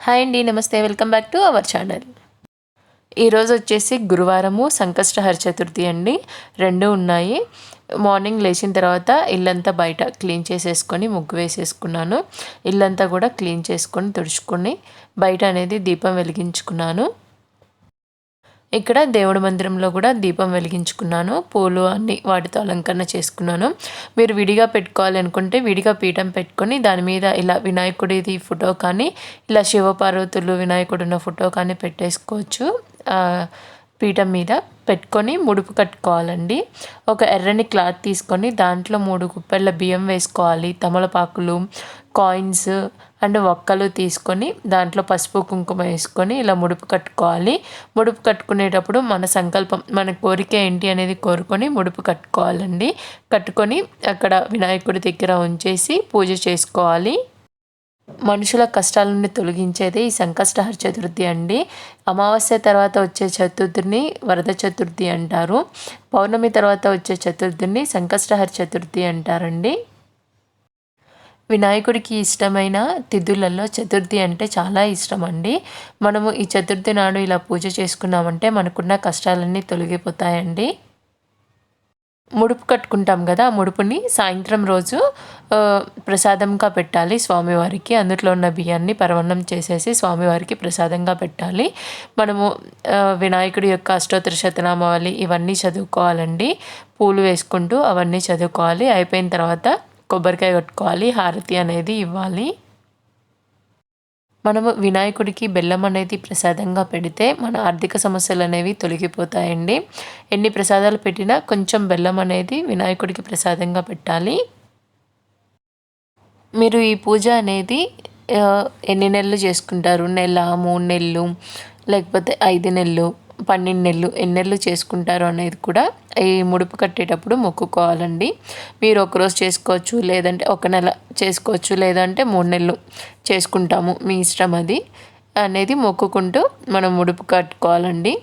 Hi అండి నమస్తే. Welcome back to our channel. ఈరోజు వచ్చేసి గురువారము సంకష్టహర చతుర్థి అండి. రెండు ఉన్నాయి. మార్నింగ్ లేచిన తర్వాత ఇల్లంతా బయట క్లీన్ చేసేసుకొని ముగ్గు వేసేసుకున్నాను. ఇల్లంతా కూడా క్లీన్ చేసుకొని తుడుచుకొని బయట అనేది దీపం వెలిగించుకున్నాను. ఇక్కడ దేవుడి మందిరంలో కూడా దీపం వెలిగించుకున్నాను. పూలు అన్ని వాటితో అలంకరణ చేసుకున్నాను. మీరు విడిగా పెట్టుకోవాలి అనుకుంటే విడిగా పీఠం పెట్టుకొని దాని మీద ఇలా వినాయకుడిది ఫోటో కానీ ఇలా శివపార్వతులు వినాయకుడు ఉన్న ఫోటో కానీ పెట్టేసుకోవచ్చు. పీఠం మీద పెట్టుకొని ముడుపు కట్టుకోవాలండి. ఒక ఎర్రని క్లాత్ తీసుకొని దాంట్లో మూడు కుప్పెళ్ళ బియ్యం వేసుకోవాలి. తమలపాకులు కాయిన్స్ అండ్ ఒక్కలు తీసుకొని దాంట్లో పసుపు కుంకుమ వేసుకొని ఇలా ముడుపు కట్టుకోవాలి. ముడుపు కట్టుకునేటప్పుడు మన సంకల్పం మన కోరిక ఏంటి అనేది కోరుకొని ముడుపు కట్టుకోవాలండి. కట్టుకొని అక్కడ వినాయకుడి దగ్గర ఉంచేసి పూజ చేసుకోవాలి. మనుషుల కష్టాల నుండి తొలగించేది ఈ సంకష్టహర చతుర్థి అండి. అమావాస్య తర్వాత వచ్చే చతుర్థిని వరద చతుర్థి అంటారు. పౌర్ణమి తర్వాత వచ్చే చతుర్థిని సంకష్టహర చతుర్థి అంటారండి. వినాయకుడికి ఇష్టమైన తిథులలో చతుర్థి అంటే చాలా ఇష్టం అండి మనము ఈ చతుర్థి నాడు ఇలా పూజ చేసుకున్నామంటే మనకున్న కష్టాలన్నీ తొలగిపోతాయండి. ముడుపు కట్టుకుంటాం కదా ఆ ముడుపుని సాయంత్రం రోజు ప్రసాదంగా పెట్టాలి స్వామివారికి. అందులో ఉన్న బియ్యాన్ని పరవన్నం చేసేసి స్వామివారికి ప్రసాదంగా పెట్టాలి. మనము వినాయకుడి యొక్క అష్టోత్తర శతనామావళి ఇవన్నీ చదువుకోవాలండి. పూలు వేసుకుంటూ అవన్నీ చదువుకోవాలి. అయిపోయిన తర్వాత కొబ్బరికాయ కొట్టుకోవాలి హారతి అనేది ఇవ్వాలి. మనము వినాయకుడికి బెల్లం అనేది ప్రసాదంగా పెడితే మన ఆర్థిక సమస్యలు అనేవి తొలగిపోతాయండి. ఎన్ని ప్రసాదాలు పెట్టినా కొంచెం బెల్లం అనేది వినాయకుడికి ప్రసాదంగా పెట్టాలి. మీరు ఈ పూజ అనేది ఎన్ని నెలలు చేసుకుంటారు? నెల మూడు నెలలు లేకపోతే ఐదు నెలలు? పన్నెండు నెలలు ఎన్ని నెలలు చేసుకుంటారు అనేది కూడా ఈ ముడుపు కట్టేటప్పుడు మొక్కుకోవాలండి. మీరు ఒకరోజు చేసుకోవచ్చు లేదంటే ఒక నెల చేసుకోవచ్చు లేదంటే మూడు నెలలు చేసుకుంటాము మీ ఇష్టం అది అనేది మొక్కుకుంటూ మనం ముడుపు కట్టుకోవాలండి.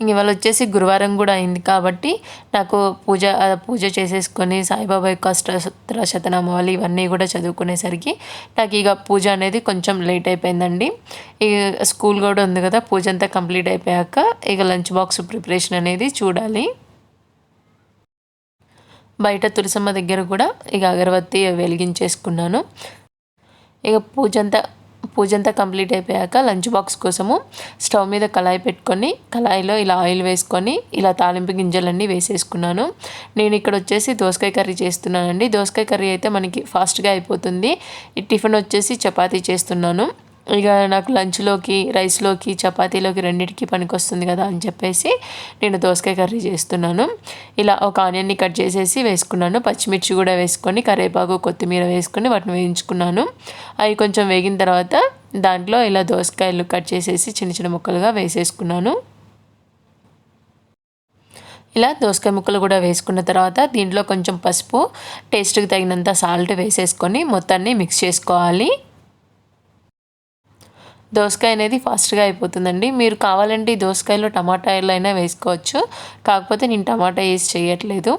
ఇవాళ వచ్చేసి గురువారం కూడా అయింది కాబట్టి నాకు పూజ పూజ చేసేసుకొని సాయిబాబా యొక్క అష్టోత్తర శతనామాలు ఇవన్నీ కూడా చదువుకునేసరికి నాకు ఇక పూజ అనేది కొంచెం లేట్ అయిపోయిందండి. ఇక స్కూల్ కూడా ఉంది కదా పూజ అంతా కంప్లీట్ అయిపోయాక ఇక లంచ్ బాక్స్ ప్రిపరేషన్ అనేది చూడాలి. బయట తులసమ్మ దగ్గర కూడా ఇక అగరబత్తి వెలిగించేసుకున్నాను. ఇక పూజ అంతా పూజ అంతా కంప్లీట్ అయిపోయాక లంచ్ బాక్స్ కోసము స్టవ్ మీద కళాయి పెట్టుకొని కళాయిలో ఇలా ఆయిల్ వేసుకొని ఇలా తాలింపు గింజలన్నీ వేసేసుకున్నాను. నేను ఇక్కడ వచ్చేసి దోసకాయ కర్రీ చేస్తున్నానండి. దోసకాయ కర్రీ అయితే మనకి ఫాస్ట్గా అయిపోతుంది. టిఫిన్ వచ్చేసి చపాతీ చేస్తున్నాను. ఇక నాకు లంచ్లోకి రైస్లోకి చపాతీలోకి రెండింటికి పనికొస్తుంది కదా అని చెప్పేసి నేను దోసకాయ కర్రీ చేస్తున్నాను. ఇలా ఒక ఆనియన్ని కట్ చేసేసి వేసుకున్నాను. పచ్చిమిర్చి కూడా వేసుకొని కరివేపాకు కొత్తిమీర వేసుకొని వాటిని వేయించుకున్నాను. అవి కొంచెం వేగిన తర్వాత దాంట్లో ఇలా దోసకాయలు కట్ చేసేసి చిన్న చిన్న ముక్కలుగా వేసేసుకున్నాను. ఇలా దోసకాయ ముక్కలు కూడా వేసుకున్న తర్వాత దీంట్లో కొంచెం పసుపు టేస్ట్కి తగినంత సాల్ట్ వేసేసుకొని మొత్తాన్ని మిక్స్ చేసుకోవాలి. దోసకాయ అనేది ఫాస్ట్గా అయిపోతుందండి. మీరు కావాలంటే ఈ దోసకాయలో టమాటాలు అయినా వేసుకోవచ్చు. కాకపోతే నేను టమాటా వేసి చేయట్లేదు.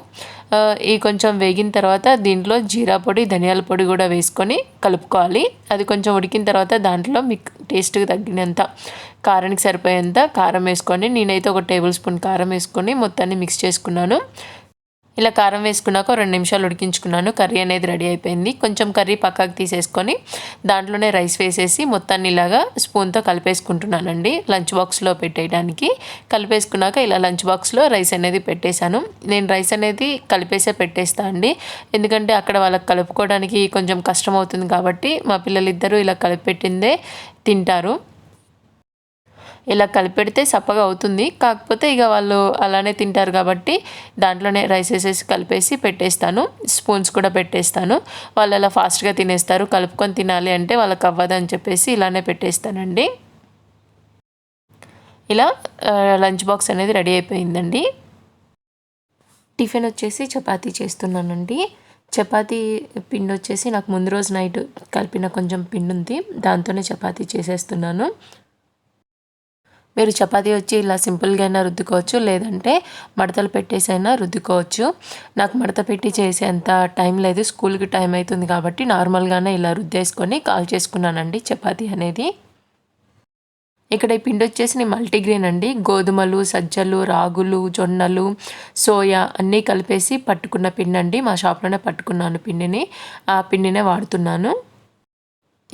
ఈ కొంచెం వేగిన తర్వాత దీంట్లో జీరా పొడి ధనియాల పొడి కూడా వేసుకొని కలుపుకోవాలి. అది కొంచెం ఉడికిన తర్వాత దాంట్లో మీకు టేస్ట్కి తగ్గినంత కారానికి సరిపోయేంత కారం వేసుకొని నేనైతే ఒక టేబుల్ స్పూన్ కారం వేసుకొని మొత్తాన్ని మిక్స్ చేసుకున్నాను. ఇలా కారం వేసుకున్నాక రెండు నిమిషాలు ఉడికించుకున్నాను. కర్రీ అనేది రెడీ అయిపోయింది. కొంచెం కర్రీ పక్కకు తీసేసుకొని దాంట్లోనే రైస్ వేసేసి మొత్తాన్ని ఇలాగా స్పూన్తో కలిపేసుకుంటున్నానండి. లంచ్ బాక్స్లో పెట్టేయడానికి. కలిపేసుకున్నాక ఇలా లంచ్ బాక్స్లో రైస్ అనేది పెట్టేశాను. నేను రైస్ అనేది కలిపేసే పెట్టేస్తా అండి. ఎందుకంటే అక్కడ వాళ్ళకి కలుపుకోవడానికి కొంచెం కష్టం అవుతుంది కాబట్టి మా పిల్లలిద్దరూ ఇలా కలిపెట్టిందే తింటారు. ఇలా కలిపెడితే సప్పగా అవుతుంది. కాకపోతే ఇక వాళ్ళు అలానే తింటారు కాబట్టి దాంట్లోనే రైస్ వేసేసి కలిపేసి పెట్టేస్తాను. స్పూన్స్ కూడా పెట్టేస్తాను. వాళ్ళు అలా ఫాస్ట్గా తినేస్తారు. కలుపుకొని తినాలి అంటే వాళ్ళకి అవ్వదని చెప్పేసి ఇలానే పెట్టేస్తానండి. ఇలా లంచ్ బాక్స్ అనేది రెడీ అయిపోయిందండి. టిఫిన్ వచ్చేసి చపాతీ చేస్తున్నానండి. చపాతీ పిండి వచ్చేసి నాకు ముందు రోజు నైట్ కలిపిన కొంచెం పిండి ఉంది. దాంతోనే చపాతీ చేసేస్తున్నాను. మీరు చపాతీ వచ్చి ఇలా సింపుల్గా అయినా రుద్దుకోవచ్చు లేదంటే మడతలు పెట్టేసైనా రుద్దుకోవచ్చు. నాకు మడత పెట్టి చేసేంత టైం లేదు స్కూల్కి టైం అవుతుంది కాబట్టి నార్మల్గానే ఇలా రుద్దేసుకొని కాల్ చేసుకున్నానండి చపాతీ అనేది. ఇక్కడ ఈ పిండి వచ్చేసి నేను మల్టీగ్రెయిన్ అండి. గోధుమలు సజ్జలు రాగులు జొన్నలు సోయా అన్నీ కలిపేసి పట్టుకున్న పిండి అండి. మా షాప్లోనే పట్టుకున్నాను పిండిని. ఆ పిండినే వాడుతున్నాను.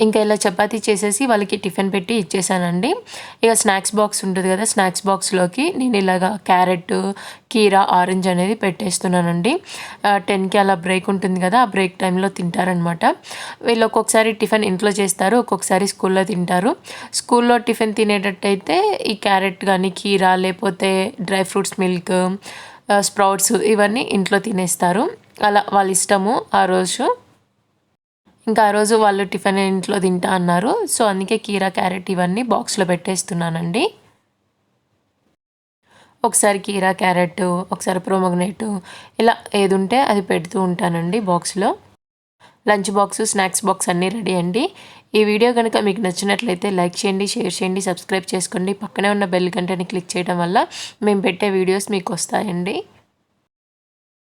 ఇంకా ఇలా చపాతీ చేసేసి వాళ్ళకి టిఫిన్ పెట్టి ఇచ్చేసానండి. ఇక స్నాక్స్ బాక్స్ ఉంటుంది కదా స్నాక్స్ బాక్స్లోకి నేను ఇలాగా క్యారెట్ కీరా ఆరెంజ్ అనేది పెట్టేస్తున్నానండి. టెన్కి అలా బ్రేక్ ఉంటుంది కదా ఆ బ్రేక్ టైంలో తింటారనమాట. వీళ్ళు ఒక్కొక్కసారి టిఫిన్ ఇంట్లో చేస్తారు ఒక్కొక్కసారి స్కూల్లో తింటారు. స్కూల్లో టిఫిన్ తినేటట్టయితే ఈ క్యారెట్ కానీ కీరా లేకపోతే డ్రై ఫ్రూట్స్ మిల్క్ స్ప్రౌట్స్ ఇవన్నీ ఇంట్లో తినేస్తారు. అలా వాళ్ళ ఇష్టము ఆ రోజు. ఇంకా ఆ రోజు వాళ్ళు టిఫిన్ ఇంట్లో తింటా అన్నారు. సో అందుకే కీరా క్యారెట్ ఇవన్నీ బాక్స్లో పెట్టేస్తున్నానండి. ఒకసారి కీరా క్యారెట్ ఒకసారి ప్రోమోగ్నేట్ ఇలా ఏది ఉంటే అది పెడుతూ ఉంటానండి బాక్స్లో. లంచ్ బాక్స్ స్నాక్స్ బాక్స్ అన్నీ రెడీ అండి. ఈ వీడియో కనుక మీకు నచ్చినట్లయితే లైక్ చేయండి షేర్ చేయండి సబ్స్క్రైబ్ చేసుకోండి. పక్కనే ఉన్న బెల్ గంటని క్లిక్ చేయడం వల్ల మేము పెట్టే వీడియోస్ మీకు వస్తాయండి.